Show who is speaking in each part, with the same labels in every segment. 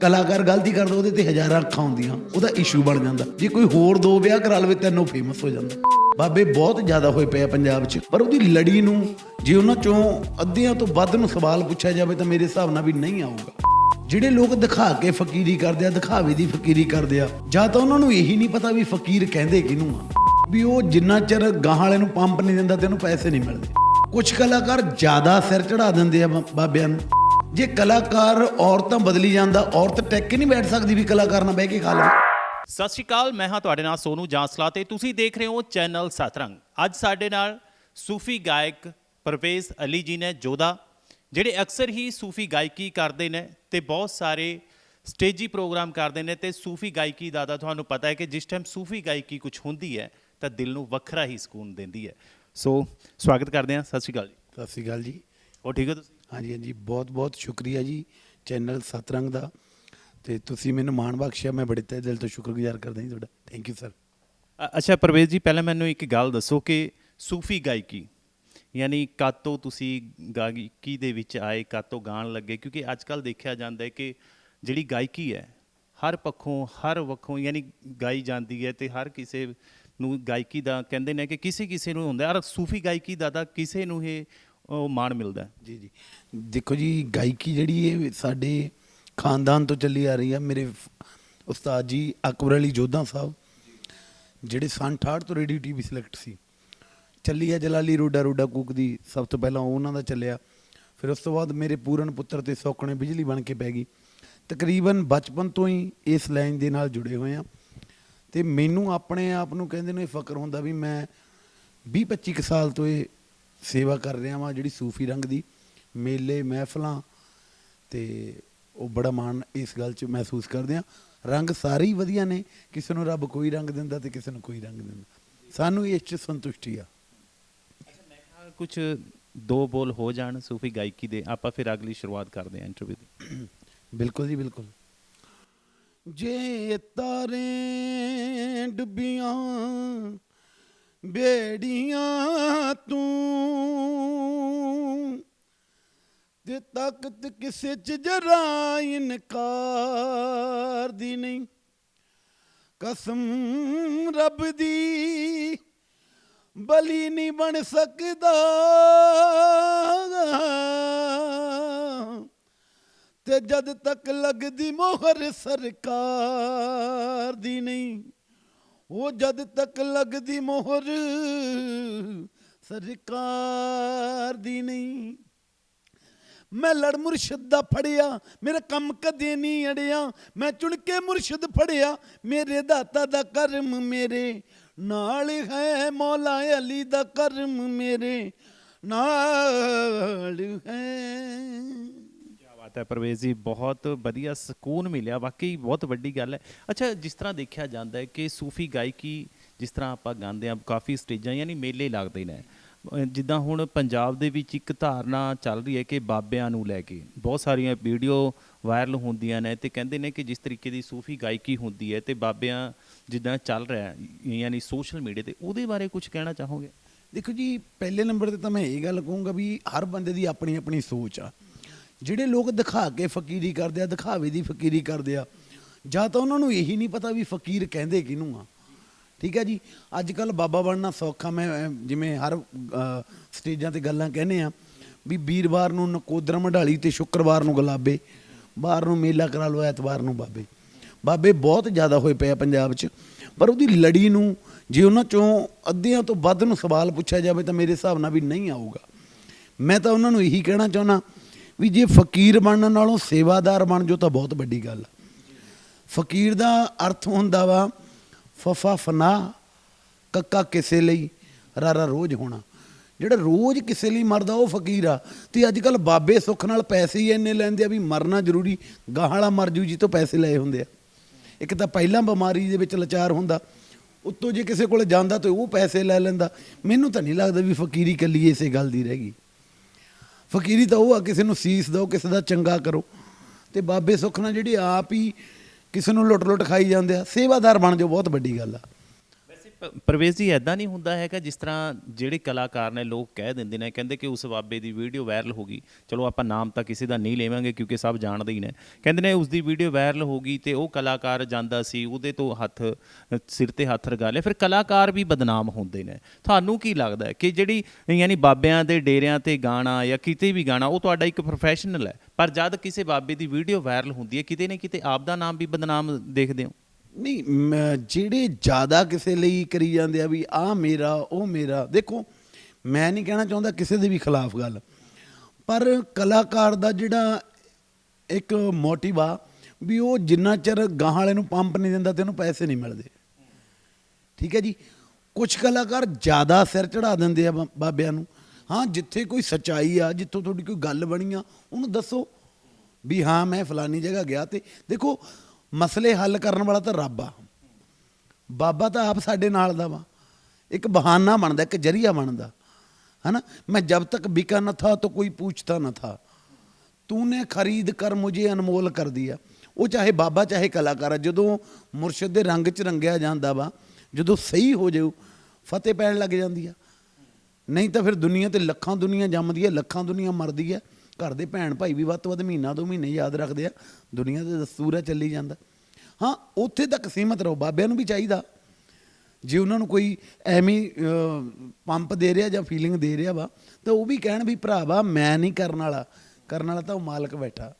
Speaker 1: ਕਲਾਕਾਰ ਗਲਤੀ ਕਰਦਾ ਉਹਦੇ ਤੇ ਹਜ਼ਾਰਾਂ ਅੱਖਾਂ ਹੁੰਦੀਆਂ, ਉਹਦਾ ਇਸ਼ੂ ਬਣ ਜਾਂਦਾ। ਜੇ ਕੋਈ ਹੋਰ ਦੋ ਵਿਆਹ ਕਰਾ ਲਵੇ, ਤੈਨੂੰ ਫੇਮਸ ਹੋ ਜਾਂਦਾ। ਬਾਬੇ, ਬਹੁਤ ਜ਼ਿਆਦਾ ਹੋਏ ਪਏ ਆ ਪੰਜਾਬ 'ਚ। ਪਰ ਉਹਦੀ ਲੜੀ ਨੂੰ, ਜੇ ਉਹਨਾਂ ਚੋਂ ਅੱਧਿਆਂ ਤੋਂ ਵੱਧ ਨੂੰ ਸਵਾਲ ਪੁੱਛਿਆ ਜਾਵੇ ਤਾਂ ਮੇਰੇ ਹਿਸਾਬ ਨਾਲ ਵੀ ਨਹੀਂ ਆਊਗਾ। ਜਿਹੜੇ ਲੋਕ ਦਿਖਾ ਕੇ ਫਕੀਰੀ ਕਰਦੇ ਆ, ਦਿਖਾਵੇ ਦੀ ਫਕੀਰੀ ਕਰਦੇ ਆ, ਜਾਂ ਤਾਂ ਉਹਨਾਂ ਨੂੰ ਇਹੀ ਨਹੀਂ ਪਤਾ ਵੀ ਫਕੀਰ ਕਹਿੰਦੇ ਕਿਹਨੂੰ ਆ। ਵੀ ਉਹ ਜਿੰਨਾ ਚਿਰ ਗਾਹਾਂ ਵਾਲੇ ਨੂੰ ਪੰਪ ਨਹੀਂ ਦਿੰਦਾ ਤੇ ਉਹਨੂੰ ਪੈਸੇ ਨਹੀਂ ਮਿਲਦੇ। ਕੁਝ ਕਲਾਕਾਰ ਜ਼ਿਆਦਾ ਸਿਰ ਚੜਾ ਦਿੰਦੇ ਆ ਬਾ- ਬਾਬਿਆਂ ਨੂੰ। ਜੇ ਕਲਾਕਾਰ ਔਰਤਾਂ ਬਦਲੀ ਜਾਂਦਾ ਔਰਤ ਟੈਕ ਕੇ ਨਹੀਂ ਬੈਠ ਸਕਦੀ ਵੀ ਕਲਾਕਾਰ ਨਾਲ ਬਹਿ ਕੇ ਖਾ ਲਵੇ।
Speaker 2: ਸਤਿ ਸ਼੍ਰੀ ਅਕਾਲ ਮੈਂ ਹਾਂ ਤੁਹਾਡੇ ਨਾਲ ਸੋਨੂ ਜਾਂਸਲਾ ਤੇ ਤੁਸੀਂ ਦੇਖ ਰਹੇ ਹੋ ਚੈਨਲ ਸਤਰੰਗ। ਅੱਜ ਸਾਡੇ ਨਾਲ ਸੂਫੀ ਗਾਇਕ ਪਰਵੇਜ਼ ਅਲੀ ਜੀ ਨੇ ਜੋਧਾ ਜਿਹੜੇ ਅਕਸਰ ਹੀ ਸੂਫੀ ਗਾਇਕੀ ਕਰਦੇ ਨੇ ਤੇ ਬਹੁਤ ਸਾਰੇ ਸਟੇਜੀ ਪ੍ਰੋਗਰਾਮ ਕਰਦੇ ਨੇ ਤੇ ਸੂਫੀ ਗਾਇਕੀ ਦਾ ਤਾਂ ਤੁਹਾਨੂੰ ਪਤਾ ਹੈ ਕਿ ਜਿਸ ਟਾਈਮ ਸੂਫੀ ਗਾਇਕੀ ਕੁਝ ਹੁੰਦੀ ਹੈ ਤਾਂ ਦਿਲ ਨੂੰ ਵੱਖਰਾ ਹੀ ਸਕੂਨ ਦਿੰਦੀ ਹੈ। ਸੋ ਸਵਾਗਤ ਕਰਦੇ ਹਾਂ ਸਤਿ ਸ਼੍ਰੀ ਅਕਾਲ ਜੀ।
Speaker 1: ਸਤਿ ਸ਼੍ਰੀ ਅਕਾਲ ਜੀ।
Speaker 2: ਹੋ ਠੀਕ ਹੋ ਤੁਸੀਂ?
Speaker 1: ਹਾਂਜੀ ਹਾਂਜੀ, ਬਹੁਤ ਬਹੁਤ ਸ਼ੁਕਰੀਆ ਜੀ ਚੈਨਲ ਸਤਰੰਗ ਦਾ। ਤੇ ਤੁਸੀਂ ਮੈਨੂੰ ਮਾਣ ਬਖਸ਼ਿਆ, ਮੈਂ ਬੜੇ ਤਹਿ ਦਿਲ ਤੋਂ ਸ਼ੁਕਰਗੁਜ਼ਾਰ ਕਰਦਾ ਜੀ ਤੁਹਾਡਾ। ਥੈਂਕ ਯੂ ਸਰ
Speaker 2: ਅੱਛਾ, ਪਰਵੇਜ਼ ਜੀ, ਪਹਿਲਾਂ ਮੈਨੂੰ ਇੱਕ ਗੱਲ ਦੱਸੋ ਕਿ ਸੂਫੀ ਗਾਇਕੀ, ਯਾਨੀ ਕਾਤੋਂ ਤੁਸੀਂ ਗਾਇਕੀ ਦੇ ਵਿੱਚ ਆਏ, ਕਾਤੋਂ ਗਾਣ ਲੱਗੇ, ਕਿਉਂਕਿ ਅੱਜ ਕੱਲ ਦੇਖਿਆ ਜਾਂਦਾ ਹੈ ਕਿ ਜਿਹੜੀ ਗਾਇਕੀ ਹੈ, ਹਰ ਪੱਖੋਂ, ਹਰ ਵੱਖੋਂ, ਯਾਨੀ ਗਾਈ ਜਾਂਦੀ ਹੈ ਤੇ ਹਰ ਕਿਸੇ ਨੂੰ ਗਾਇਕੀ ਦਾ ਕਹਿੰਦੇ ਨੇ ਕਿ ਕਿਸੇ ਕਿਸੇ ਨੂੰ ਹੁੰਦਾ ਔਰ ਸੂਫੀ ਗਾਇਕੀ ਦਾ ਤਾਂ ਕਿਸੇ ਨੂੰ ਇਹ ਉਹ ਮਾਣ ਮਿਲਦਾ
Speaker 1: ਜੀ ਜੀ। ਦੇਖੋ ਜੀ, ਗਾਇਕੀ ਜਿਹੜੀ ਇਹ ਸਾਡੇ ਖਾਨਦਾਨ ਤੋਂ ਚੱਲੀ ਆ ਰਹੀ ਆ, ਮੇਰੇ ਉਸਤਾਦ ਜੀ ਅਕਬਰ ਅਲੀ ਜੋਧਾ ਸਾਹਿਬ, ਜਿਹੜੇ ਸਨ 68 ਤੋਂ ਰੇਡੀਓ ਟੀਵੀ ਸਿਲੈਕਟ ਸੀ। ਚੱਲੀ ਆ ਜਲਾਲੀ ਰੋਡਾ ਰੋਡਾ ਕੂਕ ਦੀ ਸਭ ਤੋਂ ਪਹਿਲਾਂ ਉਹਨਾਂ ਦਾ ਚੱਲਿਆ। ਫਿਰ ਉਸ ਤੋਂ ਬਾਅਦ ਮੇਰੇ ਪੂਰਨ ਪੁੱਤਰ ਤੇ ਸੌਕਣੇ ਬਿਜਲੀ ਬਣ ਕੇ ਪੈ ਗਈ। ਤਕਰੀਬਨ ਬਚਪਨ ਤੋਂ ਹੀ ਇਸ ਲਾਈਨ ਦੇ ਨਾਲ ਜੁੜੇ ਹੋਏ ਆ। ਤੇ ਮੈਨੂੰ ਆਪਣੇ ਆਪ ਨੂੰ ਕਹਿੰਦੇ ਨੇ ਫਕਰ ਹੁੰਦਾ ਵੀ ਮੈਂ 20 25 ਕੁ ਸਾਲ ਤੋਂ ਇਹ ਸੇਵਾ ਕਰ ਰਿਹਾ ਵਾਂ ਜਿਹੜੀ ਸੂਫੀ ਰੰਗ ਦੀ ਮੇਲੇ ਮਹਿਫਲਾਂ ਤੇ ਉਹ ਬੜਾ ਮਾਣ ਇਸ ਗੱਲ 'ਚ ਮਹਿਸੂਸ ਕਰਦੇ ਆ ਰੰਗ ਸਾਰੇ ਹੀ ਵਧੀਆ ਨੇ ਕਿਸੇ ਨੂੰ ਰੱਬ ਕੋਈ ਰੰਗ ਦਿੰਦਾ ਤੇ ਕਿਸੇ ਨੂੰ ਕੋਈ ਰੰਗ ਦਿੰਦਾ। ਸਾਨੂੰ ਇਸ 'ਚ ਸੰਤੁਸ਼ਟੀ ਆ।
Speaker 2: ਕੁਝ ਦੋ ਬੋਲ ਹੋ ਜਾਣ ਸੂਫੀ ਗਾਇਕੀ ਦੇ ਆਪਾਂ ਫਿਰ ਅਗਲੀ ਸ਼ੁਰੂਆਤ ਕਰਦੇ ਹਾਂ ਇੰਟਰਵਿਊ ਦੀ।
Speaker 1: ਬਿਲਕੁਲ ਜੀ ਬਿਲਕੁਲ। ਜੇ ਤਾਰੇ ਡੁੱਬੀਆਂ ਬੇੜੀਆਂ ਤੂੰ। ਤੇ ਤਾਕਤ ਕਿਸੇ ਚ ਜਰਾ ਇਨਕਾਰ ਦੀ ਨਹੀਂ, ਕਸਮ ਰੱਬ ਦੀ ਬਲੀ ਨਹੀਂ ਬਣ ਸਕਦਾ। ਤੇ ਜਦ ਤੱਕ ਲੱਗਦੀ ਮੋਹਰ ਸਰਕਾਰ ਦੀ ਨਹੀਂ ਉਹ ਜਦ ਤੱਕ ਲੱਗਦੀ ਮੋਹਰ ਸਰਕਾਰ ਦੀ ਨਹੀਂ। ਮੈਂ ਲੜ ਮੁਰਸ਼ਿਦ ਦਾ ਫੜਿਆ, ਮੇਰਾ ਕੰਮ ਕਦੇ ਨਹੀਂ ਅੜਿਆ। ਮੈਂ ਚੁਣ ਕੇ ਮੁਰਸ਼ਿਦ ਫੜਿਆ, ਮੇਰੇ ਦਾਤਾ ਦਾ ਕਰਮ ਮੇਰੇ। ਨਾਲ ਹੈ ਮੌਲਾ ਅਲੀ ਦਾ ਕਰਮ ਮੇਰੇ। ਨਾਲ ਹੈ
Speaker 2: ਬਾਤ ਹੈ ਪਰਵੇਜ਼ ਜੀ ਬਹੁਤ ਵਧੀਆ ਸਕੂਨ ਮਿਲਿਆ ਵਾਕਈ ਬਹੁਤ ਵੱਡੀ ਗੱਲ ਹੈ। ਅੱਛਾ ਜਿਸ ਤਰ੍ਹਾਂ ਦੇਖਿਆ ਜਾਂਦਾ ਹੈ ਕਿ ਸੂਫੀ ਗਾਇਕੀ ਜਿਸ ਤਰ੍ਹਾਂ ਆਪਾਂ ਗਾਉਂਦੇ ਆ ਕਾਫੀ ਸਟੇਜਾਂ ਯਾਨੀ ਮੇਲੇ ਲੱਗਦੇ ਨੇ। ਜਿੱਦਾਂ ਹੁਣ ਪੰਜਾਬ ਦੇ ਵਿੱਚ ਇੱਕ ਧਾਰਨਾ ਚੱਲ ਰਹੀ ਹੈ ਕਿ ਬਾਬਿਆਂ ਨੂੰ ਲੈ ਕੇ ਬਹੁਤ ਸਾਰੀਆਂ ਵੀਡੀਓ ਵਾਇਰਲ ਹੁੰਦੀਆਂ ਨੇ ਤੇ ਕਹਿੰਦੇ ਨੇ ਕਿ ਜਿਸ ਤਰੀਕੇ ਦੀ ਸੂਫੀ ਗਾਇਕੀ ਹੁੰਦੀ ਹੈ ਤੇ ਬਾਬਿਆਂ ਜਿੱਦਾਂ ਚੱਲ ਰਿਹਾ ਹੈ, ਯਾਨੀ ਸੋਸ਼ਲ ਮੀਡੀਆ ਤੇ ਉਹਦੇ ਬਾਰੇ ਕੁਝ ਕਹਿਣਾ ਚਾਹੋਗੇ?
Speaker 1: ਦੇਖੋ ਜੀ ਪਹਿਲੇ ਨੰਬਰ ਤੇ ਤਾਂ ਮੈਂ ਇਹ ਗੱਲ ਕਹੂੰਗਾ ਵੀ ਹਰ ਬੰਦੇ ਦੀ ਆਪਣੀ ਆਪਣੀ ਸੋਚ ਆ। ਜਿਹੜੇ ਲੋਕ ਦਿਖਾ ਕੇ ਫਕੀਰੀ ਕਰਦੇ ਆ, ਦਿਖਾਵੇ ਦੀ ਫਕੀਰੀ ਕਰਦੇ ਆ, ਜਾਂ ਤਾਂ ਉਹਨਾਂ ਨੂੰ ਇਹੀ ਨਹੀਂ ਪਤਾ ਵੀ ਫਕੀਰ ਕਹਿੰਦੇ ਕਿਹਨੂੰ ਆ। ਠੀਕ ਹੈ ਜੀ? ਅੱਜ ਕੱਲ ਬਾਬਾ ਬਣਨਾ ਸੌਖਾ, ਮੈਂ ਜਿਵੇਂ ਹਰ ਸਟੇਜਾਂ ਤੇ ਗੱਲਾਂ ਕਹਿੰਦੇ ਆ ਵੀ ਵੀਰਵਾਰ ਨੂੰ ਨਕੋਦਰ ਮਢਾਲੀ ਤੇ ਸ਼ੁੱਕਰਵਾਰ ਨੂੰ ਗੁਲਾਬੇ, ਬਾਹਰ ਨੂੰ ਮੇਲਾ ਕਰਾ ਲਓ, ਐਤਵਾਰ ਨੂੰ ਬਾਬੇ। ਬਾਬੇ ਬਹੁਤ ਜ਼ਿਆਦਾ ਹੋਏ ਪਏ ਆ ਪੰਜਾਬ 'ਚ, ਪਰ ਉਹਦੀ ਲੜੀ ਨੂੰ ਜੇ ਉਹਨਾਂ ਚੋਂ ਅੱਧਿਆਂ ਤੋਂ ਵੱਧ ਨੂੰ ਸਵਾਲ ਪੁੱਛਿਆ ਜਾਵੇ ਤਾਂ ਮੇਰੇ ਹਿਸਾਬ ਨਾਲ ਵੀ ਨਹੀਂ ਆਊਗਾ। ਮੈਂ ਤਾਂ ਉਹਨਾਂ ਨੂੰ ਇਹੀ ਕਹਿਣਾ ਚਾਹੁੰਦਾ ਵੀ ਜੇ ਫਕੀਰ ਬਣਨ ਨਾਲੋਂ ਸੇਵਾਦਾਰ ਬਣ ਜੋ ਤਾਂ ਬਹੁਤ ਵੱਡੀ ਗੱਲ ਆ। ਫਕੀਰ ਦਾ ਅਰਥ ਹੁੰਦਾ ਵਾ, ਫਫਾ ਫਨਾ, ਕੱਕਾ ਕਿਸੇ ਲਈ, ਰਾਰਾ ਰੋਜ਼ ਹੋਣਾ। ਜਿਹੜਾ ਰੋਜ਼ ਕਿਸੇ ਲਈ ਮਰਦਾ ਉਹ ਫਕੀਰ ਆ। ਤੇ ਅੱਜ ਕੱਲ ਬਾਬੇ ਸੁੱਖ ਨਾਲ ਪੈਸੇ ਹੀ ਇੰਨੇ ਲੈਂਦੇ ਆ ਵੀ ਮਰਨਾ ਜ਼ਰੂਰੀ, ਗਾਹ ਵਾਲਾ ਮਰ ਜੂ ਜੀ ਤੋਂ ਪੈਸੇ ਲਏ ਹੁੰਦੇ ਆ। ਇੱਕ ਤਾਂ ਪਹਿਲਾਂ ਬਿਮਾਰੀ ਦੇ ਵਿੱਚ ਲਾਚਾਰ ਹੁੰਦਾ, ਉੱਤੋਂ ਜੇ ਕਿਸੇ ਕੋਲ ਜਾਂਦਾ ਤਾਂ ਉਹ ਪੈਸੇ ਲੈ ਲੈਂਦਾ। ਮੈਨੂੰ ਤਾਂ ਨਹੀਂ ਲੱਗਦਾ ਵੀ ਫਕੀਰੀ ਕੱਲੀ ਇਸੇ ਗੱਲ ਦੀ ਰਹਿ ਗਈ। ਫਕੀਰੀ ਤਾਂ ਉਹ ਆ, ਕਿਸੇ ਨੂੰ ਸੀਸ ਦਿਓ, ਕਿਸੇ ਦਾ ਚੰਗਾ ਕਰੋ। ਤੇ ਬਾਬੇ ਸੁੱਖ ਨਾਲ ਜਿਹੜੀ ਆਪ ਹੀ ਕਿਸੇ ਨੂੰ ਲੁੱਟ ਲੁੱਟ ਖਾਈ ਜਾਂਦੇ ਆ, ਸੇਵਾਦਾਰ ਬਣ ਜਾਓ, ਬਹੁਤ ਵੱਡੀ ਗੱਲ ਆ।
Speaker 2: ਵੈਸੇ ਪ- ਜੀ ਐਦਾਂ ਨਹੀਂ ਹੁੰਦਾ ਹੈਗਾ, ਜਿਸ ਤਰ੍ਹਾਂ ਜਿਹੜੇ ਕਲਾਕਾਰ ਨੇ ਲੋਕ ਕਹਿ ਦਿੰਦੇ ਨੇ, ਕਹਿੰਦੇ ਕਿ ਉਸ ਬਾਬੇ ਦੀ ਵੀਡੀਓ ਵਾਇਰਲ ਹੋ ਗਈ, ਚਲੋ ਆਪਾਂ ਨਾਮ ਤਾਂ ਕਿਸੇ ਦਾ ਨਹੀਂ ਲਵਾਂਗੇ ਕਿਉਂਕਿ ਸਭ ਜਾਣਦੇ ਹੀ ਨੇ, ਕਹਿੰਦੇ ਨੇ ਉਸ ਦੀ ਵੀਡੀਓ ਵਾਇਰਲ ਹੋ ਗਈ ਤੇ ਉਹ ਕਲਾਕਾਰ ਜਾਂਦਾ ਸੀ, ਉਹਦੇ ਤੋਂ ਹੱਥ, ਸਿਰ ਤੇ ਹੱਥ ਰਗਾ ਲਿਆ, ਫਿਰ ਕਲਾਕਾਰ ਵੀ ਬਦਨਾਮ ਹੁੰਦੇ ਨੇ। ਤੁਹਾਨੂੰ ਕੀ ਲੱਗਦਾ ਹੈ ਕਿ ਜਿਹੜੀ, ਯਾਨੀ ਬਾਬਿਆਂ ਦੇ ਡੇਰਿਆਂ ਤੇ ਗਾਣਾ ਜਾਂ ਕਿਤੇ ਵੀ ਗਾਣਾ, ਉਹ ਤੁਹਾਡਾ ਇੱਕ ਪ੍ਰੋਫੈਸ਼ਨਲ ਹੈ, ਪਰ ਜਦ ਕਿਸੇ ਬਾਬੇ ਦੀ ਵੀਡੀਓ ਵਾਇਰਲ ਹੁੰਦੀ ਹੈ, ਕਿਤੇ ਨਾ ਕਿਤੇ ਆਪ ਦਾ ਨਾਮ ਵੀ ਬਦਨਾਮ ਦੇਖਦੇ ਹੋ?
Speaker 1: ਨਹੀਂ, ਮੈਂ- ਜਿਹੜੇ ਜ਼ਿਆਦਾ ਕਿਸੇ ਲਈ ਕਰੀ ਜਾਂਦੇ ਆ ਵੀ ਆ ਮੇਰਾ, ਉਹ ਮੇਰਾ, ਦੇਖੋ, ਮੈਂ ਨਹੀਂ ਕਹਿਣਾ ਚਾਹੁੰਦਾ ਕਿਸੇ ਦੇ ਵੀ ਖਿਲਾਫ ਗੱਲ, ਪਰ ਕਲਾਕਾਰ ਦਾ ਜਿਹੜਾ ਇੱਕ ਮੋਟਿਵ ਆ ਵੀ ਉਹ ਜਿੰਨਾ ਚਿਰ ਗਾਹਾਂ ਵਾਲੇ ਨੂੰ ਪੰਪ ਨਹੀਂ ਦਿੰਦਾ ਤੇ ਉਹਨੂੰ ਪੈਸੇ ਨਹੀਂ ਮਿਲਦੇ। ਠੀਕ ਹੈ ਜੀ? ਕੁਝ ਕਲਾਕਾਰ ਜ਼ਿਆਦਾ ਸਿਰ ਚੜਾ ਦਿੰਦੇ ਆ ਬਾ- ਬਾਬਿਆਂ ਨੂੰ। ਹਾਂ, ਜਿੱਥੇ ਕੋਈ ਸਚਾਈ ਆ, ਜਿੱਥੋਂ ਤੁਹਾਡੀ ਕੋਈ ਗੱਲ ਬਣੀ ਆ, ਉਹਨੂੰ ਦੱਸੋ ਵੀ ਹਾਂ, ਮੈਂ ਫਲਾਨੀ ਜਗ੍ਹਾ ਗਿਆ ਤੇ ਦੇਖੋ ਮਸਲੇ ਹੱਲ ਕਰਨ ਵਾਲਾ ਤਾਂ ਰੱਬ ਆ। ਬਾਬਾ ਤਾਂ ਆਪ ਸਾਡੇ ਨਾਲ ਦਾ ਵਾ। ਇੱਕ ਬਹਾਨਾ ਬਣਦਾ, ਇੱਕ ਜਰੀਆ ਬਣਦਾ। ਹਨਾ? ਮੈਂ ਜਬ ਤੱਕ ਬਿਕਾ ਨਾ ਥਾ ਤਾਂ ਕੋਈ ਪੁੱਛਤਾ ਨਾ ਥਾ। ਤੂਨੇ ਖਰੀਦ ਕਰ ਮੁਝੇ ਅਨਮੋਲ ਕਰ ਦਿਆ। ਉਹ ਚਾਹੇ ਬਾਬਾ, ਚਾਹੇ ਕਲਾਕਾਰ ਆ, ਜਦੋਂ ਮੁਰਸ਼ਿਦ ਦੇ ਰੰਗ ਚ ਰੰਗਿਆ ਜਾਂਦਾ ਵਾ, ਜਦੋਂ ਸਹੀ ਹੋ ਜਾਊ, ਫਤਿਹ ਪੈਣ ਲੱਗ ਜਾਂਦੀ ਆ। ਨਹੀਂ ਤਾਂ ਫਿਰ ਦੁਨੀਆ ਤੇ ਲੱਖਾਂ ਦੁਨੀਆ ਜੰਮਦੀ ਹੈ ਲੱਖਾਂ ਦੁਨੀਆ ਮਰਦੀ ਹੈ ਘਰ ਦੇ ਭੈਣ ਭਾਈ ਵੀ ਵੱਧ ਤੋਂ ਵੱਧ ਮਹੀਨਾ ਦੋ ਮਹੀਨੇ ਯਾਦ ਰੱਖਦੇ ਆ, ਦੁਨੀਆ ਦੇ ਦਸਤੂਰ ਹੈ ਚੱਲੀ ਜਾਂਦਾ। ਹਾਂ, ਉੱਥੇ ਤੱਕ ਸੀਮਤ ਰਹੋ, ਬਾਬਿਆਂ ਨੂੰ ਵੀ ਚਾਹੀਦਾ। ਜੇ ਉਹਨਾਂ ਨੂੰ ਕੋਈ ਐਵੇਂ ਪੰਪ ਦੇ ਰਿਹਾ ਜਾਂ ਫੀਲਿੰਗ ਦੇ ਰਿਹਾ ਵਾ, ਤਾਂ ਉਹ ਵੀ ਕਹਿਣ ਵੀ ਭਰਾਵਾ ਮੈਂ ਨਹੀਂ ਕਰਨ ਵਾਲਾ। ਕਰਨ ਵਾਲਾ ਤਾਂ ਉਹ ਮਾਲਕ ਬੈਠਾ।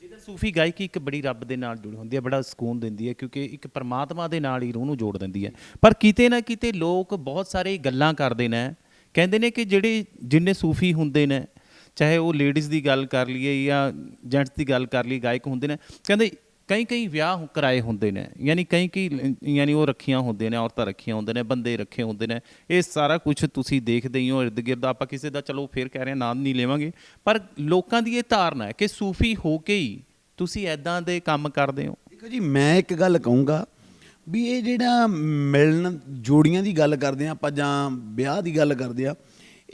Speaker 2: ਜਿਹਦਾ ਸੂਫੀ ਗਾਇਕੀ ਇੱਕ ਬੜੀ ਰੱਬ ਦੇ ਨਾਲ ਜੁੜੀ ਹੁੰਦੀ ਹੈ, ਬੜਾ ਸਕੂਨ ਦਿੰਦੀ ਹੈ, ਕਿਉਂਕਿ ਇੱਕ ਪਰਮਾਤਮਾ ਦੇ ਨਾਲ ਹੀ ਰੂਹ ਨੂੰ ਜੋੜ ਦਿੰਦੀ ਹੈ। ਪਰ ਕਿਤੇ ਨਾ ਕਿਤੇ ਲੋਕ ਬਹੁਤ ਸਾਰੇ ਗੱਲਾਂ ਕਰਦੇ ਨੇ, ਕਹਿੰਦੇ ਨੇ ਕਿ ਜਿਹੜੇ ਜਿੰਨੇ ਸੂਫੀ ਹੁੰਦੇ ਨੇ ਚਾਹੇ ਉਹ ਲੇਡੀਜ਼ ਦੀ ਗੱਲ ਕਰ ਲਈਏ ਜਾਂ ਜੈਂਟਸ ਦੀ ਗੱਲ ਕਰ ਲਈਏ, ਗਾਇਕ ਹੁੰਦੇ ਨੇ, ਕਹਿੰਦੇ ਕਈ ਕਈ ਵਿਆਹ ਕਰਾਏ ਹੁੰਦੇ ਨੇ, ਯਾਨੀ ਕਈ ਕਈ ਯਾਨੀ ਉਹ ਰੱਖੀਆਂ ਹੁੰਦੇ ਨੇ, ਔਰਤਾਂ ਰੱਖੀਆਂ ਹੁੰਦੇ ਨੇ, ਬੰਦੇ ਰੱਖੇ ਹੁੰਦੇ ਨੇ, ਇਹ ਸਾਰਾ ਕੁਝ ਤੁਸੀਂ ਦੇਖਦੇ ਹੀ ਹੋ, ਇਰਦ ਗਿਰਦ ਆਪਾਂ ਕਿਸੇ ਦਾ ਚਲੋ ਫੇਰ ਕਹਿ ਰਹੇ ਹਾਂ, ਨਾਮ ਨਹੀਂ ਲਵਾਂਗੇ, ਪਰ ਲੋਕਾਂ ਦੀ ਇਹ ਧਾਰਨਾ ਹੈ ਕਿ ਸੂਫੀ ਹੋ ਕੇ ਹੀ ਤੁਸੀਂ ਐਦਾਂ ਦੇ ਕੰਮ ਕਰਦੇ ਹੋ।
Speaker 1: ਦੇਖੋ ਜੀ, ਮੈਂ ਇੱਕ ਗੱਲ ਕਹੂੰਗਾ ਵੀ ਇਹ ਜਿਹੜਾ ਮਿਲਣ ਜੋੜੀਆਂ ਦੀ ਗੱਲ ਕਰਦੇ ਆ ਆਪਾਂ ਜਾਂ ਵਿਆਹ ਦੀ ਗੱਲ ਕਰਦੇ ਆ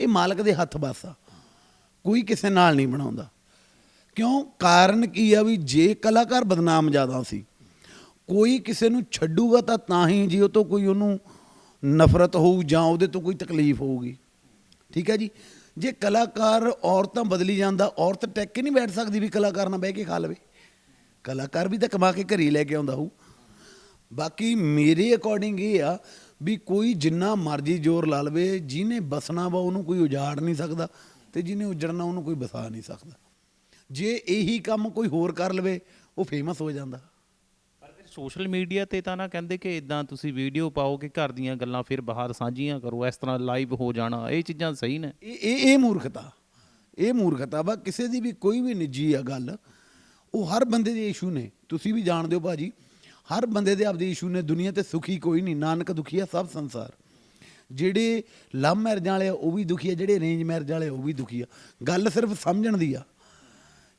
Speaker 1: ਇਹ ਮਾਲਕ ਦੇ ਹੱਥ ਬਸ ਆ। ਕੋਈ ਕਿਸੇ ਨਾਲ ਨਹੀਂ ਬਣਾਉਂਦਾ। ਕਿਉਂ? ਕਾਰਨ ਕੀ ਆ ਵੀ ਜੇ ਕਲਾਕਾਰ ਬਦਨਾਮ ਜ਼ਿਆਦਾ ਸੀ, ਕੋਈ ਕਿਸੇ ਨੂੰ ਛੱਡੂਗਾ ਤਾਂ ਤਾਂ ਹੀ ਜੀ ਉਹ ਤੋਂ ਕੋਈ ਉਹਨੂੰ ਨਫ਼ਰਤ ਹੋਊ ਜਾਂ ਉਹਦੇ ਤੋਂ ਕੋਈ ਤਕਲੀਫ ਹੋਊਗੀ। ਠੀਕ ਹੈ ਜੀ? ਜੇ ਕਲਾਕਾਰ ਔਰਤਾਂ ਬਦਲੀ ਜਾਂਦਾ, ਔਰਤ ਟੈਕ ਕੇ ਨਹੀਂ ਬੈਠ ਸਕਦੀ ਵੀ ਕਲਾਕਾਰ ਨਾਲ ਬਹਿ ਕੇ ਖਾ ਲਵੇ। ਕਲਾਕਾਰ ਵੀ ਤਾਂ ਕਮਾ ਕੇ ਘਰੀ ਲੈ ਕੇ ਆਉਂਦਾ ਹੋਊ। ਬਾਕੀ ਮੇਰੇ ਅਕੋਰਡਿੰਗ ਇਹ ਆ ਵੀ ਕੋਈ ਜਿੰਨਾ ਮਰਜ਼ੀ ਜ਼ੋਰ ਲਾ ਲਵੇ, ਜਿਹਨੇ ਬਸਣਾ ਵਾ ਉਹਨੂੰ ਕੋਈ ਉਜਾੜ ਨਹੀਂ ਸਕਦਾ। ਤੇ ਜਿਹਨੇ ਉਜੜਨਾ ਉਹਨੂੰ ਕੋਈ ਬਸਾ ਨਹੀਂ ਸਕਦਾ। ਜੇ ਇਹੀ ਕੰਮ ਕੋਈ ਹੋਰ ਕਰ ਲਵੇ ਉਹ ਫੇਮਸ ਹੋ ਜਾਂਦਾ।
Speaker 2: ਪਰ ਸੋਸ਼ਲ ਮੀਡੀਆ ਤੇ ਤਾਂ ਨਾ ਕਹਿੰਦੇ ਕਿ ਇਦਾਂ ਤੁਸੀਂ ਵੀਡੀਓ ਪਾਓ ਕਿ ਘਰ ਦੀਆਂ ਗੱਲਾਂ ਫਿਰ ਬਾਹਰ ਸਾਂਝੀਆਂ ਕਰੋ ਇਸ ਤਰ੍ਹਾਂ ਲਾਈਵ ਹੋ ਜਾਣਾ ਇਹ ਚੀਜ਼ਾਂ ਸਹੀ ਨੇ।
Speaker 1: ਇਹ ਇਹ ਇਹ ਮੂਰਖਤਾ। ਇਹ ਮੂਰਖਤਾ ਵਾ ਕਿਸੇ ਦੀ ਵੀ ਕੋਈ ਵੀ ਨਿੱਜੀ ਆ ਗੱਲ ਉਹ ਹਰ ਬੰਦੇ ਦੇ ਇਸ਼ੂ ਨੇ। ਤੁਸੀਂ ਵੀ ਜਾਣਦੇ ਹੋ ਭਾਜੀ ਹਰ ਬੰਦੇ ਦੇ ਆਪਦੇ ਇਸ਼ੂ ਨੇ ਦੁਨੀਆ ਤੇ ਸੁਖੀ ਕੋਈ ਨਹੀਂ ਨਾਨਕ ਦੁਖੀ ਆ ਸਭ ਸੰਸਾਰ। ਜਿਹੜੇ ਲਵ ਮੈਰਿਜਾਂ ਵਾਲੇ ਆ ਉਹ ਵੀ ਦੁਖੀ ਆ ਜਿਹੜੇ ਅਰੇਂਜ ਮੈਰਿਜ ਵਾਲੇ ਆ, ਉਹ ਵੀ ਦੁਖੀ ਆ। ਗੱਲ ਸਿਰਫ ਸਮਝਣ ਦੀ ਆ।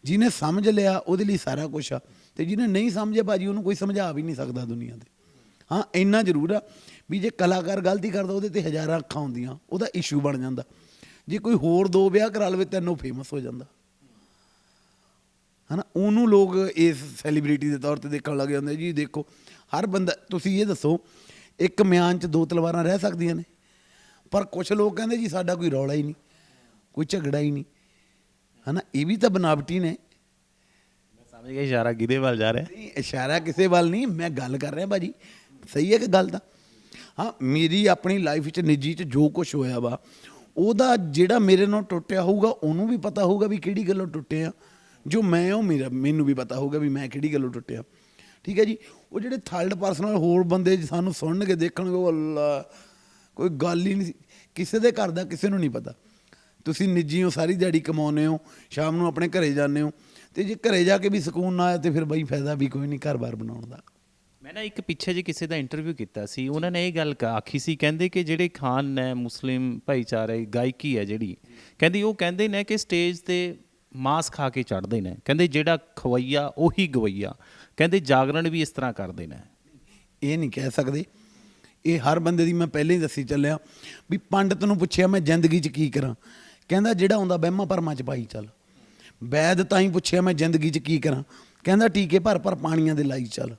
Speaker 1: ਜਿਹਨੇ ਸਮਝ ਲਿਆ ਉਹਦੇ ਲਈ ਸਾਰਾ ਕੁਝ ਆ। ਤੇ ਜਿਹਨੇ ਨਹੀਂ ਸਮਝਿਆ ਭਾਜੀ ਉਹਨੂੰ ਕੋਈ ਸਮਝਾ ਵੀ ਨਹੀਂ ਸਕਦਾ ਦੁਨੀਆ ਤੇ। ਹਾਂ ਇੰਨਾ ਜ਼ਰੂਰ ਆ ਵੀ ਜੇ ਕਲਾਕਾਰ ਗਲਤੀ ਕਰਦਾ ਉਹਦੇ ਤੇ ਹਜ਼ਾਰਾਂ ਅੱਖਾਂ ਹੁੰਦੀਆਂ। ਉਹਦਾ ਇਸ਼ੂ ਬਣ ਜਾਂਦਾ। ਜੇ ਕੋਈ ਹੋਰ ਦੋ ਵਿਆਹ ਕਰਾ ਲਵੇ ਤੈਨੂੰ ਫੇਮਸ ਹੋ ਜਾਂਦਾ। ਹਨਾ ਉਹਨੂੰ ਲੋਕ ਇਸ ਸੈਲੀਬ੍ਰਿਟੀ ਦੇ ਤੌਰ ਤੇ ਦੇਖਣ ਲੱਗ ਜਾਂਦੇ ਜੀ ਦੇਖੋ ਹਰ ਬੰਦਾ ਤੁਸੀਂ ਇਹ ਦੱਸੋ ਇੱਕ ਮਿਆਨ 'ਚ ਦੋ ਤਲਵਾਰਾਂ ਰਹਿ ਸਕਦੀਆਂ ਨੇ? ਪਰ ਕੁਝ ਲੋਕ ਕਹਿੰਦੇ ਜੀ ਸਾਡਾ ਕੋਈ ਰੌਲਾ ਹੀ ਨਹੀਂ ਕੋਈ ਝਗੜਾ ਹੀ ਨਹੀਂ। ਹਨਾ ਇਹ ਵੀ ਤਾਂ ਬਨਾਵਟੀ ਨੇ।
Speaker 2: ਮੈਂ ਸਮਝ ਗਿਆ ਇਸ਼ਾਰਾ ਕਿਹਦੇ ਵੱਲ ਜਾ ਰਿਹਾ।
Speaker 1: ਨਹੀਂ ਇਸ਼ਾਰਾ ਕਿਸੇ ਵੱਲ ਨਹੀਂ ਮੈਂ ਗੱਲ ਕਰ ਰਿਹਾ ਭਾਜੀ। ਸਹੀ ਹੈ ਕਿ ਗੱਲ ਤਾਂ? ਹਾਂ ਮੇਰੀ ਆਪਣੀ ਲਾਈਫ 'ਚ ਨਿੱਜੀ 'ਚ ਜੋ ਕੁਝ ਹੋਇਆ ਵਾ ਉਹਦਾ ਜਿਹੜਾ ਮੇਰੇ ਨਾਲ ਟੁੱਟਿਆ ਹੋਊਗਾ ਉਹਨੂੰ ਵੀ ਪਤਾ ਹੋਊਗਾ ਵੀ ਕਿਹੜੀ ਗੱਲੋਂ ਟੁੱਟੇ ਆ। ਜੋ ਮੈਂ ਉਹ ਮੇਰਾ ਮੈਨੂੰ ਵੀ ਪਤਾ ਹੋਊਗਾ ਵੀ ਮੈਂ ਕਿਹੜੀ ਗੱਲੋਂ ਟੁੱਟਿਆ। ਠੀਕ ਹੈ ਜੀ? ਉਹ ਜਿਹੜੇ ਥਰਡ ਪਰਸਨਲ ਹੋਰ ਬੰਦੇ ਸਾਨੂੰ ਸੁਣਨਗੇ ਦੇਖਣਗੇ ਉਹ ਅੱਲਾ ਕੋਈ ਗੱਲ ਹੀ ਨਹੀਂ ਕਿਸੇ ਦੇ ਘਰ ਦਾ ਕਿਸੇ ਨੂੰ ਨਹੀਂ ਪਤਾ। ਤੁਸੀਂ ਨਿੱਜੀ ਹੋ ਸਾਰੀ ਦਿਹਾੜੀ ਕਮਾਉਂਦੇ ਹੋ ਸ਼ਾਮ ਨੂੰ ਆਪਣੇ ਘਰੇ ਜਾਂਦੇ ਹੋ ਤੇ ਜੇ ਘਰੇ ਜਾ ਕੇ ਵੀ ਸਕੂਨ ਨਾ ਆਇਆ ਤੇ ਫਿਰ ਬਈ ਫਾਇਦਾ ਵੀ ਕੋਈ ਨਹੀਂ ਘਰ-ਬਾਰ ਬਣਾਉਣ ਦਾ।
Speaker 2: ਮੈਂ ਨਾ ਇੱਕ ਪਿੱਛੇ ਜੇ ਕਿਸੇ ਦਾ ਇੰਟਰਵਿਊ ਕੀਤਾ ਸੀ। ਉਹਨਾਂ ਨੇ ਇਹ ਗੱਲ ਕ- ਆਖੀ ਸੀ ਕਹਿੰਦੇ ਕਿ ਜਿਹੜੇ ਖਾਨ ਨੇ ਮੁਸਲਿਮ ਭਾਈਚਾਰੇ ਗਾਇਕੀ ਹੈ ਜਿਹੜੀ ਕਹਿੰਦੀ ਉਹ ਕਹਿੰਦੇ ਨੇ ਕਿ ਸਟੇਜ ਤੇ ਮਾਸ ਖਾ ਕੇ ਚੜ੍ਹਦੇ ਨੇ। ਕਹਿੰਦੇ ਜਿਹੜਾ ਖਵਈਆ ਉਹੀ ਗਵਈਆ। ਕਹਿੰਦੇ ਜਾਗਰਣ ਵੀ ਇਸ ਤਰ੍ਹਾਂ ਕਰਦੇ ਨੇ।
Speaker 1: ਇਹ ਨਹੀਂ ਕਹਿ ਸਕਦੇ। ਇਹ ਹਰ ਬੰਦੇ ਦੀ ਮੈਂ ਪਹਿਲਾਂ ਹੀ ਦੱਸੀ ਚੱਲਿਆ ਵੀ ਪੰਡਤ ਨੂੰ ਪੁੱਛਿਆ ਮੈਂ ਜ਼ਿੰਦਗੀ 'ਚ ਕੀ ਕਰਾਂ। ਕਹਿੰਦਾ ਜਿਹੜਾ ਹੁੰਦਾ ਵਹਿਮਾਂ ਭਰਮਾਂ 'ਚ ਪਾਈ ਚੱਲ। ਵੈਦ ਤਾਂ ਹੀ ਪੁੱਛਿਆ ਮੈਂ ਜ਼ਿੰਦਗੀ 'ਚ ਕੀ ਕਰਾਂ। ਕਹਿੰਦਾ ਟੀਕੇ ਭਰ ਭਰ ਪਾਣੀਆਂ ਦੇ ਲਾਈ ਚੱਲ।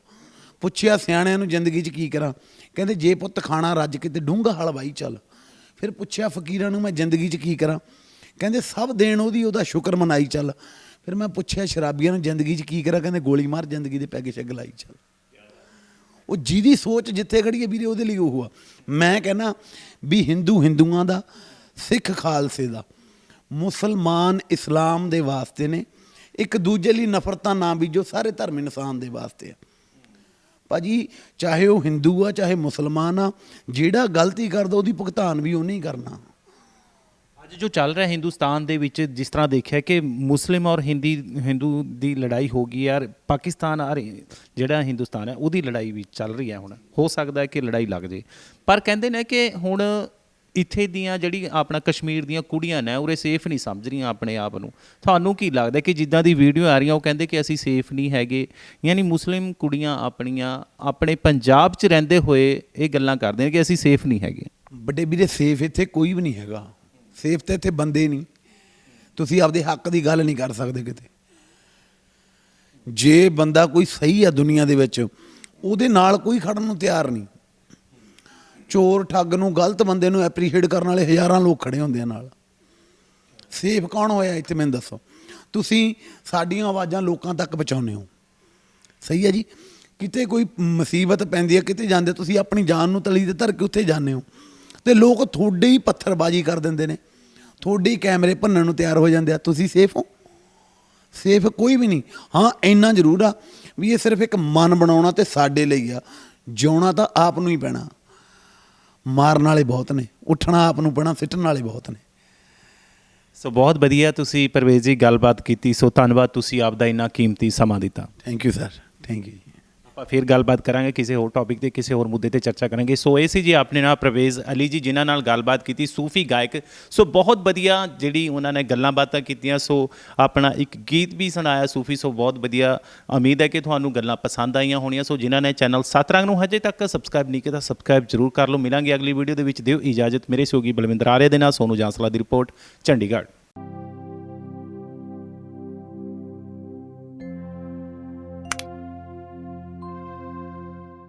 Speaker 1: ਪੁੱਛਿਆ ਸਿਆਣਿਆਂ ਨੂੰ ਜ਼ਿੰਦਗੀ 'ਚ ਕੀ ਕਰਾਂ। ਕਹਿੰਦੇ ਜੇ ਪੁੱਤ ਖਾਣਾ ਰੱਜ ਕੇ ਤੇ ਡੂੰਘਾ ਹਲਵਾਈ ਚੱਲ। ਫਿਰ ਪੁੱਛਿਆ ਫਕੀਰਾਂ ਨੂੰ ਮੈਂ ਜ਼ਿੰਦਗੀ 'ਚ ਕੀ ਕਰਾਂ। ਕਹਿੰਦੇ ਸਭ ਦੇਣ ਉਹਦੀ, ਉਹਦਾ ਸ਼ੁਕਰ ਮਨਾਈ ਚੱਲ। ਫਿਰ ਮੈਂ ਪੁੱਛਿਆ ਸ਼ਰਾਬੀਆਂ ਨੂੰ ਜ਼ਿੰਦਗੀ 'ਚ ਕੀ ਕਰਾਂ। ਕਹਿੰਦੇ ਗੋਲੀ ਮਾਰ ਜ਼ਿੰਦਗੀ ਦੇ ਪੈਗੇ ਛੱਗ ਲਾਈ ਚੱਲ। ਉਹ ਜਿਹਦੀ ਸੋਚ ਜਿੱਥੇ ਖੜੀ ਹੈ ਵੀਰੇ, ਉਹਦੇ ਲਈ ਉਹ ਆ। ਮੈਂ ਕਹਿੰਦਾ ਵੀ ਹਿੰਦੂ ਹਿੰਦੂਆਂ ਦਾ, ਸਿੱਖ ਖਾਲਸੇ ਦਾ, ਮੁਸਲਮਾਨ ਇਸਲਾਮ ਦੇ ਵਾਸਤੇ ਨੇ, ਇੱਕ ਦੂਜੇ ਲਈ ਨਫ਼ਰਤਾਂ ਨਾ ਬੀਜੋ, ਸਾਰੇ ਧਰਮ ਇਨਸਾਨ ਦੇ ਵਾਸਤੇ ਆ। ਭਾਜੀ, ਚਾਹੇ ਉਹ ਹਿੰਦੂ ਆ, ਚਾਹੇ ਮੁਸਲਮਾਨ ਆ, ਜਿਹੜਾ ਗਲਤੀ ਕਰਦਾ, ਉਹਦੀ ਭੁਗਤਾਨ ਵੀ ਉਹਨੇ ਹੀ ਕਰਨਾ।
Speaker 2: ਅੱਜ ਜੋ ਚੱਲ ਰਿਹਾ ਹਿੰਦੁਸਤਾਨ ਦੇ ਵਿੱਚ, ਜਿਸ ਤਰ੍ਹਾਂ ਦੇਖਿਆ ਕਿ ਮੁਸਲਿਮ ਔਰ ਹਿੰਦੀ, ਹਿੰਦੂ ਦੀ ਲੜਾਈ ਹੋ ਗਈ ਯਾਰ ਪਾਕਿਸਤਾਨ ਔਰ ਜਿਹੜਾ ਹਿੰਦੁਸਤਾਨ ਹੈ, ਉਹਦੀ ਲੜਾਈ ਵੀ ਚੱਲ ਰਹੀ ਹੈ ਹੁਣ। ਹੋ ਸਕਦਾ ਹੈ ਕਿ ਲੜਾਈ ਲੱਗ ਜੇ। ਪਰ ਕਹਿੰਦੇ ਨੇ ਕਿ ਹੁਣ ਇੱਥੇ ਦੀਆਂ ਜਿਹੜੀ ਆਪਣਾ ਕਸ਼ਮੀਰ ਦੀਆਂ ਕੁੜੀਆਂ ਨੇ, ਉਰੇ ਸੇਫ ਨਹੀਂ ਸਮਝ ਰਹੀਆਂ ਆਪਣੇ ਆਪ ਨੂੰ। ਤੁਹਾਨੂੰ ਕੀ ਲੱਗਦਾ ਕਿ ਜਿੱਦਾਂ ਦੀ ਵੀਡੀਓ ਆ ਰਹੀਆਂ ਉਹ ਕਹਿੰਦੇ ਕਿ ਅਸੀਂ ਸੇਫ ਨਹੀਂ ਹੈਗੇ। ਯਾਨੀ ਮੁਸਲਿਮ ਕੁੜੀਆਂ ਆਪਣੀਆਂ, ਆਪਣੇ ਪੰਜਾਬ 'ਚ ਰਹਿੰਦੇ ਹੋਏ ਇਹ ਗੱਲਾਂ ਕਰਦੇ ਨੇ ਕਿ ਅਸੀਂ ਸੇਫ ਨਹੀਂ ਹੈਗੇ।
Speaker 1: ਵੱਡੇ ਵੀਰੇ, ਸੇਫ ਇੱਥੇ ਕੋਈ ਵੀ ਨਹੀਂ ਹੈਗਾ। ਸੇਫ ਤੇ ਇੱਥੇ ਬੰਦੇ ਨਹੀਂ। ਤੁਸੀਂ ਆਪਦੇ ਹੱਕ ਦੀ ਗੱਲ ਨਹੀਂ ਕਰ ਸਕਦੇ ਕਿਤੇ। ਜੇ ਬੰਦਾ ਕੋਈ ਸਹੀ ਆ ਦੁਨੀਆ ਦੇ ਵਿੱਚ, ਉਹਦੇ ਨਾਲ ਕੋਈ ਖੜਨ ਨੂੰ ਤਿਆਰ ਨਹੀਂ। ਚੋਰ ਠੱਗ ਨੂੰ, ਗਲਤ ਬੰਦੇ ਨੂੰ ਐਪਰੀਸ਼ੀਏਟ ਕਰਨ ਵਾਲੇ ਹਜ਼ਾਰਾਂ ਲੋਕ ਖੜੇ ਹੁੰਦੇ ਆ ਨਾਲ। ਸੇਫ ਕੌਣ ਹੋਇਆ ਇੱਥੇ ਮੈਨੂੰ ਦੱਸੋ। ਤੁਸੀਂ ਸਾਡੀਆਂ ਆਵਾਜ਼ਾਂ ਲੋਕਾਂ ਤੱਕ ਪਹੁੰਚਾਉਂਦੇ ਹੋ। ਸਹੀ ਹੈ ਜੀ। ਕਿਤੇ ਕੋਈ ਮੁਸੀਬਤ ਪੈਂਦੀ ਹੈ ਕਿਤੇ ਜਾਂਦੇ, ਤੁਸੀਂ ਆਪਣੀ ਜਾਨ ਨੂੰ ਤਲੀ ਤੇ ਧਰ ਕੇ ਉੱਥੇ ਜਾਂਦੇ ਹੋ। ਤੇ ਲੋਕ ਤੁਹਾਡੇ ਹੀ ਪੱਥਰਬਾਜ਼ੀ ਕਰ ਦਿੰਦੇ ਨੇ। ਤੁਹਾਡੇ ਹੀ ਕੈਮਰੇ ਭੰਨਣ ਨੂੰ ਤਿਆਰ ਹੋ ਜਾਂਦੇ ਆ। ਤੁਸੀਂ ਸੇਫ ਹੋ? ਸੇਫ ਕੋਈ ਵੀ ਨਹੀਂ। ਹਾਂ ਇੰਨਾ ਜ਼ਰੂਰ ਆ ਵੀ ਇਹ ਸਿਰਫ ਇੱਕ ਮਨ ਬਣਾਉਣਾ ਤੇ ਸਾਡੇ ਲਈ ਆ। ਜਿਉਣਾ ਤਾਂ ਆਪ ਨੂੰ ਹੀ ਪੈਣਾ। ਮਾਰਨ ਵਾਲੇ ਬਹੁਤ ਨੇ। ਉੱਠਣਾ ਆਪ ਨੂੰ ਪੈਣਾ ਸਿੱਟਣ ਵਾਲੇ ਬਹੁਤ ਨੇ।
Speaker 2: ਸੋ ਬਹੁਤ ਵਧੀਆ ਤੁਸੀਂ ਪਰਵੇਜ਼ ਜੀ ਗੱਲਬਾਤ ਕੀਤੀ। ਸੋ ਧੰਨਵਾਦ ਤੁਸੀਂ ਆਪ ਦਾ ਇੰਨਾ ਕੀਮਤੀ ਸਮਾਂ ਦਿੱਤਾ।
Speaker 1: Thank you sir thank you
Speaker 2: ਆਪਾਂ ਫਿਰ ਗੱਲਬਾਤ ਕਰਾਂਗੇ ਕਿਸੇ ਹੋਰ ਟੌਪਿਕ ਤੇ, ਕਿਸੇ ਹੋਰ ਮੁੱਦੇ ਤੇ ਚਰਚਾ ਕਰਾਂਗੇ। ਸੋ ਇਹ ਸੀ ਜੀ ਆਪਣੇ ਨਾਲ ਪ੍ਰਵੇਜ਼ ਅਲੀ ਜੀ, ਜਿਨ੍ਹਾਂ ਨਾਲ ਗੱਲਬਾਤ ਕੀਤੀ, ਸੂਫੀ ਗਾਇਕ। ਸੋ ਬਹੁਤ ਵਧੀਆ ਜਿਹੜੀ ਉਹਨਾਂ ਨੇ ਗੱਲਾਂ ਬਾਤਾਂ ਕੀਤੀਆਂ। ਸੋ ਆਪਣਾ ਇੱਕ ਗੀਤ ਵੀ ਸੁਣਾਇਆ ਸੂਫੀ। ਸੋ ਬਹੁਤ ਵਧੀਆ, ਉਮੀਦ ਹੈ ਕਿ ਤੁਹਾਨੂੰ ਗੱਲਾਂ ਪਸੰਦ ਆਈਆਂ ਹੋਣੀਆਂ। ਸੋ ਜਿਨ੍ਹਾਂ ਨੇ ਚੈਨਲ ਸਤਰੰਗ ਨੂੰ ਹਜੇ ਤੱਕ ਸਬਸਕ੍ਰਾਈਬ ਨਹੀਂ ਕੀਤਾ ਸਬਸਕ੍ਰਾਈਬ ਜ਼ਰੂਰ ਕਰ ਲਓ। ਮਿਲਾਂਗੇ ਅਗਲੀ ਵੀਡੀਓ ਦੇ ਵਿੱਚ। ਦਿਓ ਇਜਾਜ਼ਤ। ਮੇਰੇ ਸਹਿਯੋਗੀ ਬਲਵਿੰਦਰ ਆਰੇ ਦੇ ਨਾਲ, ਸੋਨੂ ਜਾਂਸਲਾ ਦੀ ਰਿਪੋਰਟ ਚੰਡੀਗੜ੍ਹ।